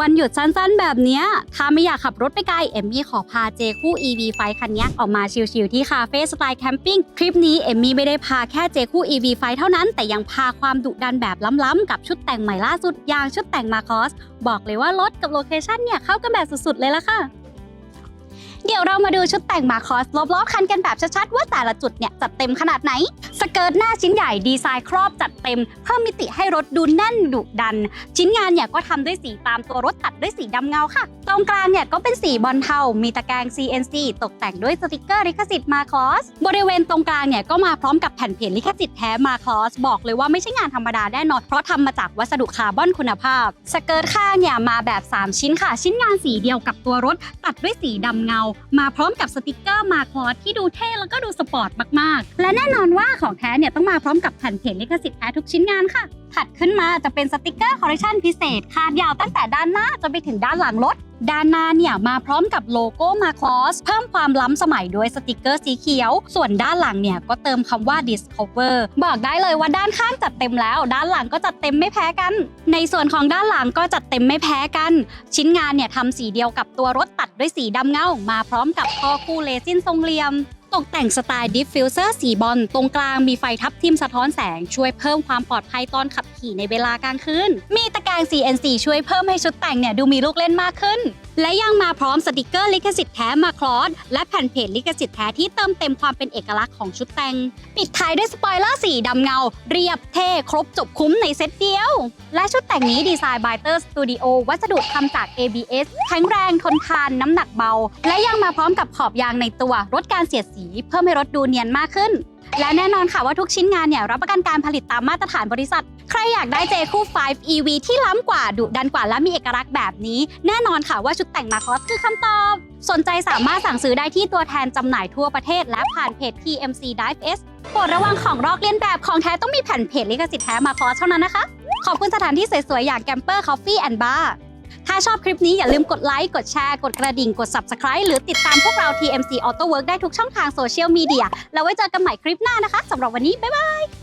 วันหยุดสั้นๆ แบบนี้ถ้าไม่อยากขับรถไปไกลเอมมี่ขอพาเจคู่ EV ไฟคันนี้ออกมาชิลๆที่คาเฟ่สไตล์แคมปิ้งทริปนี้เอมมี่ไม่ได้พาแค่เจคู่ EV ไฟเท่านั้น แต่ยังพาความดุดันแบบล้ำๆกับชุดแต่งใหม่ล่าสุดอย่างชุดแต่งมาคอส บอกเลยว่ารถกับโลเคชั่นเนี่ยเข้ากันแบบสุดๆเลยละค่ะ ดี๋ยวเรามาดูชุดแต่งมาคอสรอบๆคันกันแบบชัดๆว่าแต่ละจุดเนี่ยจัดเต็มขนาดไหน สเกิร์ตหน้าชิ้นใหญ่ดีไซน์ครอบจัดเต็ม เพิ่มมิติให้รถดูแน่นดุดัน ชิ้นงานเนี่ยก็ทำด้วยสีตามตัวรถตัดด้วยสีดำเงาค่ะ ตรงกลางเนี่ยก็เป็นสีบอลเทา มีตะแกรง CNC ตกแต่งด้วยสติกเกอร์ลิขสิทธิ์มาคอส บริเวณตรงกลางเนี่ยก็มาพร้อมกับแผ่นเพียนลิขสิทธิ์แท้มาคอส บอกเลยว่าไม่ใช่งานธรรมดาแน่นอน เพราะทำมาจากวัสดุคาร์บอนคุณภาพ สเกิร์ตข้างเนี่ยมาแบบ 3 ชิ้นค่ะ ชิ้นงานสีเดียวกับตัวรถตัดด้วยสีดำเงามาพร้อมกับสติกเกอร์มาคอสที่ดูเท่แล้วก็ดูสปอร์ตมากๆ และแน่นอนว่าของแท้เนี่ยต้องมาพร้อมกับแผ่นเพียนลิขสิทธิ์แท้ทุกชิ้นงานค่ะ ถัดขึ้นมาจะเป็นสติกเกอร์คอลเลคชันพิเศษคาดยาวตั้งแต่ด้านหน้าจนไปถึงด้านหลังรถด้านหน้าเนี่ยมาพร้อมกับโลโก้มาคอสเพิ่มความล้ำสมัยด้วยสติกเกอร์สีเขียว ส่วนด้านหลังเนี่ยก็เติมคำว่า Discover บอกได้เลยว่าด้านข้างจัดเต็มแล้ว ด้านหลังก็จัดเต็มไม่แพ้กัน ในส่วนของด้านหลังก็จัดเต็มไม่แพ้กัน ชิ้นงานเนี่ยทำสีเดียวกับตัวรถตัดด้วยสีดำเงา มาพร้อมกับคอคู่เลซินทรงเหลี่ยม ตกแต่งสไตล์ดิฟฟิวเซอร์สีบอลตรงกลางมีไฟทับทิมสะท้อนแสงช่วยเพิ่มความปลอดภัยตอนขับ ขี่ในเวลากลางคืน มีตะแกรง CNC ช่วยเพิ่มให้ชุดแต่งเนี่ยดูมีลูกเล่นมากขึ้น และยังมาพร้อมสติกเกอร์ลิขสิทธิ์แท้มาคลอสและแผ่นเพจลิขสิทธิ์แท้ที่เติมเต็มความเป็นเอกลักษณ์ของชุดแต่ง ปิดท้ายด้วยสปอยเลอร์สีดำเงา เรียบเท่ครบจบคุ้มในเซตเดียว และชุดแต่งนี้ดีไซน์บายเตอร์สตูดิโอวัสดุทำจาก ABS แข็งแรงทนทานน้ำหนักเบา และยังมาพร้อมกับขอบยางในตัวลดการเสียดสี เพิ่มให้รถดูเนียนมากขึ้น และแน่นอนค่ะว่าทุกชิ้นงานเนี่ยรับประกันการผลิตตามมาตรฐานบริษัท ใครอยากได้เจคู่ 5 EV ที่ล้ำกว่าดุดันกว่าและมีเอกลักษณ์แบบนี้ แน่นอนค่ะว่าชุดแต่งมาคอสคือคำตอบ สนใจสามารถสั่งซื้อได้ที่ตัวแทนจำหน่ายทั่วประเทศ และผ่านเพจ TMC Dive S โปรดระวังของรอกเลียนแบบของแท้ต้องมีแผ่นเพจลิขสิทธิ์แท้มาคอสเท่านั้นนะคะ ขอบคุณสถานที่สวยๆอย่าง Camper Coffee and Bar ถ้าชอบคลิปนี้อย่าลืมกดไลค์ กดแชร์ กดกระดิ่ง กด Subscribe หรือติดตามพวกเรา TMC Auto Work ได้ทุกช่องทางโซเชียลมีเดีย แล้วไว้เจอกันใหม่คลิปหน้านะคะสำหรับวันนี้ บ๊ายบาย